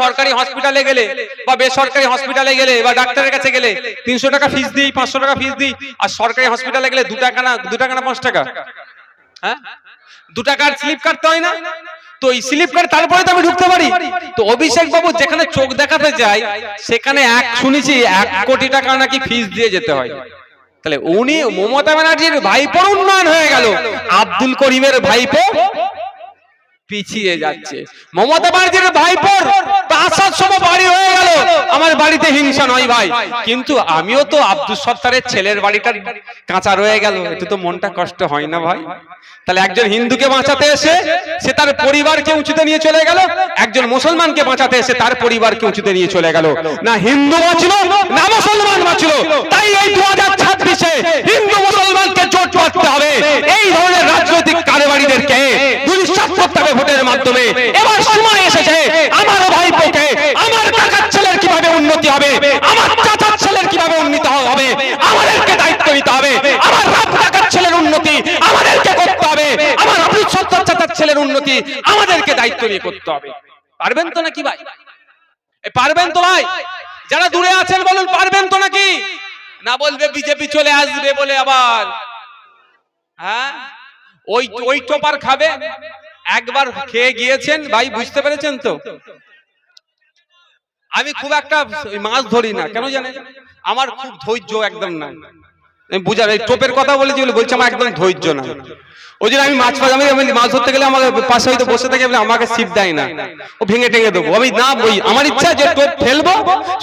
সরকারি হসপিটালে গেলে বা বেসরকারি হসপিটালে গেলে বা ডাক্তারের কাছে গেলে তিনশো টাকা ফিস দিই, পাঁচশো টাকা ফিস দিই, আর সরকারি হসপিটালে গেলে দু টাকা না দু টাকা না পাঁচ টাকা? হ্যাঁ? দু টাকার স্লিপ কাটতে হয় না। তো এই স্লিপ কাটে তারপরে তো আমি ঢুকতে পারি। তো অভিষেক বাবু যেখানে চোখ দেখাতে যায়, সেখানে এক শুনেছি, এক কোটি টাকা নাকি ফিস দিয়ে যেতে হয়। তাহলে উনি মমতা ব্যানার্জির ভাইপোর উন্নয়ন হয়ে গেল। আব্দুল করিমের ভাইপো পিছিয়ে যাচ্ছে। মমতা ব্যানার্জির ভাইপোর প্রাসাদ সম বাড়ি হয়ে গেল। আমার বাড়িতে হিংসা নয় ভাই। কিন্তু আমিও তো আব্দুল সত্তারের ছেলের বাড়িটা কাঁচা রয়ে গেল। এতে তো মনটা কষ্ট হয় না ভাই। তাহলে একজন হিন্দুকে বাঁচাতে এসে সে তার পরিবারকে উঁচুতে নিয়ে চলে গেল, একজন মুসলমানকে বাঁচাতে এসে তার পরিবারকে উঁচুতে নিয়ে চলে গেল। না হিন্দু বাঁচলো, না মুসলমান বাঁচলো। তাই এই দু হাজার ছাব্বিশে হিন্দু মুসলমানকে জোট বাঁধতে হবে। এই ধরনের রাজনৈতিক কারবারিদেরকে দুরিশ্বাস করতে হবে ভোটের মাধ্যমে। এবার সময় এসেছে আমার ভাইপোকে আমার কাকার ছেলের কীভাবে উন্নতি হবে আমার চাচার ছেলের কীভাবে উন্নীত হবে আমাদেরকে দায়িত্ব নিতে হবে আমার বাপ কাকার ছেলের উন্নতি আমাদেরকে করতে হবে আমার আবুল সত্তর চাচার ছেলের উন্নতি আমাদেরকে দায়িত্ব নিয়ে করতে হবে। পারবেন তো নাকি ভাই? পারবেন তো ভাই? যারা দূরে আছেন বলুন, পারবেন তো নাকি? না বলবে বিজেপি চলে আসবে বলে আবার। হ্যাঁ? ওই ওই টোপার খাবে। একবার খেয়ে গিয়েছেন ভাই, বুঝতে পেরেছেন তো? আমি খুব একটা মাছ ধরি না, কেন জানেন? আমার খুব ধৈর্য একদম না বুঝার এই টোপের কথা বলেছি বলে বলছি আমার একদম ধৈর্য না ওই জন্য আমি মাছ ফাছ আমি মাছ ধরতে গেলে আমার পাশে হয়তো বসে থাকে আমাকে সিপ দেয় না। ও ভেঙে টেঙে দেবো। আমি না বই আমার ইচ্ছা যে টোপ ফেলব,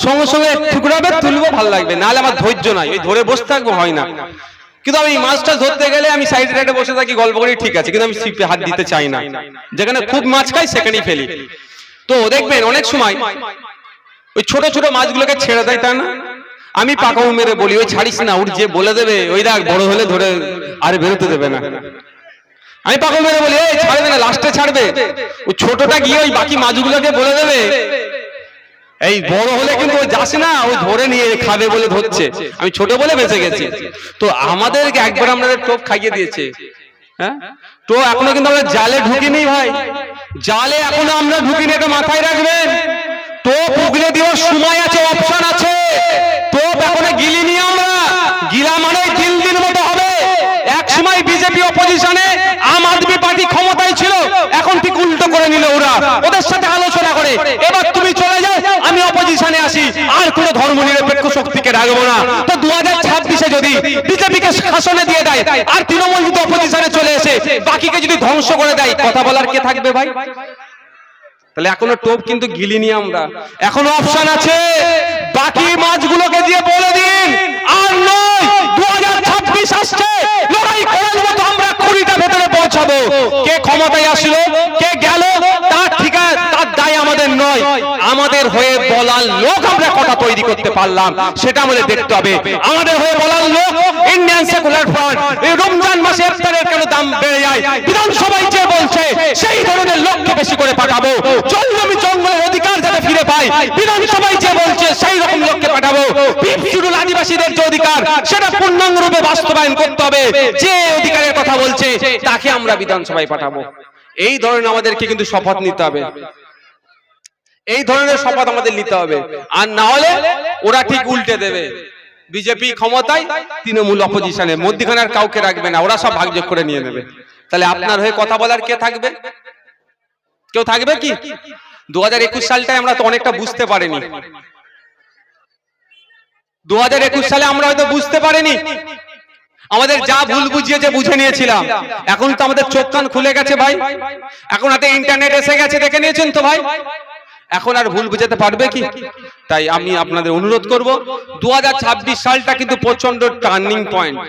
সঙ্গে সঙ্গে টুকরাবে, তুলবো, ভালো লাগবে। নাহলে আমার ধৈর্য নাই। ওই ধরে বসে থাকব, হয় না। কিন্তু আমি মাছটা ধরতে গেলে আমি সাইড সাইডে বসে থাকি, গল্প করি, ঠিক আছে। কিন্তু আমি সিপে হাত দিতে চাই না। যেখানে খুব মাছ খাই, সেখানেই ফেলি। তো দেখবেন, অনেক সময় ওই ছোট ছোট মাছগুলোকে ছেড়ে দেয় তাই না? আমি পাকাও মেরে বলি ওই ছাড়িস না ওর যে বলে দেবে ওই দেখ বড় হলে ধরে আর বেরোতে দেবে না। আমি পাকাও মেরে বলি এই ছাড়বে না লাস্টে ছাড়বে। ওই ছোটটা গিয়ে ওই বাকি মাছগুলোকে বলে দেবে। এই বড় হলে কিন্তু ও যাস না ও ধরে নিয়ে খাবে বলে ধরছে। আমি ছোট বলে বেঁচে গেছি। তো আমাদেরকে একবার আমাদের টোপ খাইয়ে দিয়েছে। হ্যাঁ? তো এখনও কিন্তু আমরা জালে ঢুকিনি ভাই। জালে এখনও আমরা ঢুকিনি এটা মাথায় রাখবেন টোপ উগলে দেওয়ার সময় আছে অপশন আছে টোপ এখনও গিলিনি আমরা গিলা মানে দিন দিন মতো হবে এক সময় বিজেপি অপোজিশনে আম আদমি পার্টি ক্ষমতায় ছিল এখন ঠিক উল্টো করে নিল ওরা ওদের সাথে আলোচনা করে। এবার তুমি চলে যাও আমি অপোজিশনে আসি। আর কোনো ধর্ম নিরপেক্ষ শক্তিকে রাখব না। তো দু হাজার ছাব্বিশে যদি বিজেপিকে শাসনে দিয়ে দেয় আর তৃণমূল যদি অপোজিশনে চলে এসে বাকিকে যদি ধ্বংস করে দেয় কথা বলার কে থাকবে ভাই? তাহলে এখনও টোপ কিন্তু গিলিনি আমরা। এখনও অপশন আছে। বাকি মাছগুলোকে দিয়ে বলে দিন। আর নয় দু হাজার ছাব্বিশ আসছে। লড়াই করার মতো আমরা কুড়িটা ভেতরে পৌঁছাবো। কে ক্ষমতায় আসলো কে গেল তার ঠিকা তার দায় আমাদের আমাদের হয়ে বলার লোক আমরা কথা তৈরি করতে পারলাম, সেটা আমাদের দেখতে হবে। আমাদের হয়ে বলার লোক ইন্ডিয়ান সেকুলার ফ্রন্ট এই রমজান মাসে ইফতারের কেন দাম বেড়ে যায়? বিধানসভায় যে বলছে, সেই ধরনের লোককে বেশি করে পাঠাবো। জঙ্গলি জঙ্গলের অধিকার যাতে ফিরে পায়, বিধানসভায় যে বলছে, সেই রকম লোককে পাঠাবো। আদিবাসীদের যে অধিকার, সেটা পূর্ণাঙ্গ রূপে বাস্তবায়ন করতে হবে। যে অধিকারের কথা বলছে, তাকে আমরা বিধানসভায় পাঠাবো। এই ধরনের আমাদেরকে কিন্তু শপথ নিতে হবে। এই ধরনের শপথ আমাদের নিতে হবে। আর না হলে ওরা ঠিক উল্টে দেবে। বিজেপি ক্ষমতায়, তৃণমূল অপোজিশনে মধ্যখানে আর কাউকে রাখবে না। ওরা সব ভাগযোগ করে নিয়ে নেবে। তাহলে আপনার হয়ে কথা বলার কে থাকবে? কেউ থাকবে কি? দু হাজার একুশ সালটায় আমরা তো অনেকটা বুঝতে পারিনি। দু হাজার একুশ সালে আমরা হয়তো বুঝতে পারিনি। আমাদের যা ভুল বুঝিয়েছে বুঝে নিয়েছিলাম। এখন তো আমাদের চোখ কান খুলে গেছে ভাই। এখন হাতে ইন্টারনেট এসে গেছে, দেখে নিয়েছেন তো ভাই। এখন আর ভুল বুঝাতে পারবে কি? তাই আমি আপনাদের অনুরোধ করব, দুহাজার ছাব্বিশ সালটা কিন্তু প্রচণ্ড টার্নিং পয়েন্ট।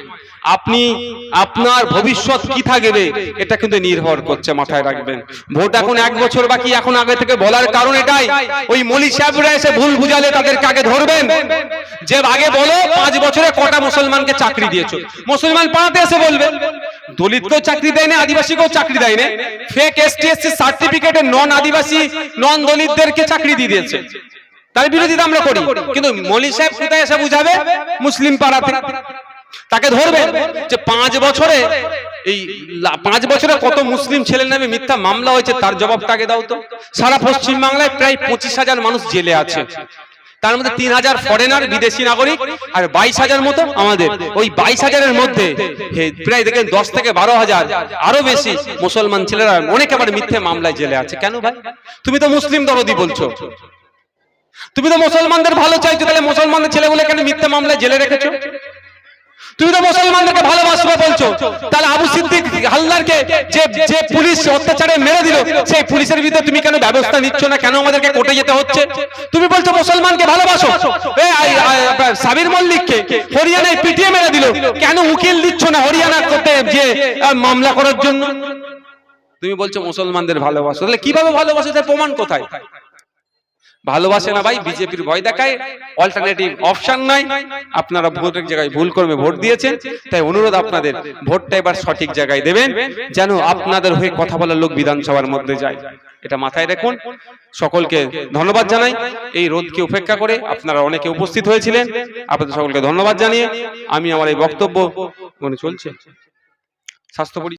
আপনি, আপনার ভবিষ্যৎ কি থাকবে, এটা কিন্তু নির্ভর করছে, মাথায় রাখবেন। ভোট এখন এক বছর বাকি, এখন আগে থেকে বলার কারণ এটাই। ওই মলি সাহেবরা এসে ভুল বুঝালে তাদেরকে আগে ধরবেন। যে আগে বলো, পাঁচ বছরে কটা মুসলমানকে চাকরি দিয়েছ। মুসলমান পাড়াতে এসে বলবে। দলিতকেও চাকরি দেয় না আদিবাসীকেও চাকরি দেয় না ফেক এসটি এসসি সার্টিফিকেটে নন আদিবাসী নন দলিতদেরকে চাকরি দিয়ে দিয়েছে। তার বিরোধিতা আমরা করি। কিন্তু মলি সাহেব কোথায় এসে বুঝাবে? মুসলিম পাড়া পাড়াতে। তাকে ধরবেন যে পাঁচ বছরে এই পাঁচ বছরে কত মুসলিম ছেলের নামে মিথ্যা মামলা হয়েছে, তার জবাবটা আগে দাও তো। সারা পশ্চিম বাংলায় প্রায় পঁচিশ হাজার মানুষ জেলে আছে। তার মধ্যে তিন হাজার ফরেনার বিদেশি নাগরিক আর বাইশ হাজার মতো আমাদের। ওই বাইশ হাজারের মধ্যে প্রায় দেখেন দশ থেকে বারো হাজার। আরও বেশি মুসলমান ছেলেরা অনেক আবার মিথ্যে মামলায় জেলে আছে। কেন ভাই? তুমি তো মুসলিম দরদি বলছো। তুমি তো মুসলমানদের ভালো চাইছো তাহলে মুসলমানদের ছেলেগুলো এখানে মিথ্যে মামলায় জেলে রেখেছো? তুমি তো মুসলমানদেরকে ভালোবাসবে বলছো। তাহলে আবু সিদ্দিক হালদারকে যে যে পুলিশ অত্যাচারে মেরে দিল, সেই পুলিশের বিরুদ্ধে তুমি কেন ব্যবস্থা নিচ্ছ না? কেন আমাদেরকে কোর্টে যেতে হচ্ছে? তুমি বলছো মুসলমানকে ভালোবাসো। সাবির মল্লিককে হরিয়ানায় পিটিয়ে মেরে দিল। কেন উকিল দিচ্ছ না হরিয়ানা করতে যে মামলা করার জন্য? তুমি বলছো মুসলমানদের ভালোবাসো। তাহলে কীভাবে ভালোবাসো? তার প্রমাণ কোথায়? ভালোবাসে না ভাই বিজেপির ভয় দেখায়। অল্টারনেটিভ অপশন নাই। আপনারা ভোটের জায়গায় ভুল করবে ভোট দিয়েছেন। তাই অনুরোধ আপনাদের ভোটটা এবার সঠিক জায়গায় দেবেন যেন আপনাদের হয়ে কথা বলার লোক বিধানসভার মধ্যে যায়। এটা মাথায় রাখুন। সকলকে ধন্যবাদ জানাই। এই রোদকে উপেক্ষা করে আপনারা অনেকে উপস্থিত হয়েছিলেন। আপনাদের সকলকে ধন্যবাদ জানিয়ে আমি আমার এই বক্তব্য মনে চলছে। স্বাস্থ্য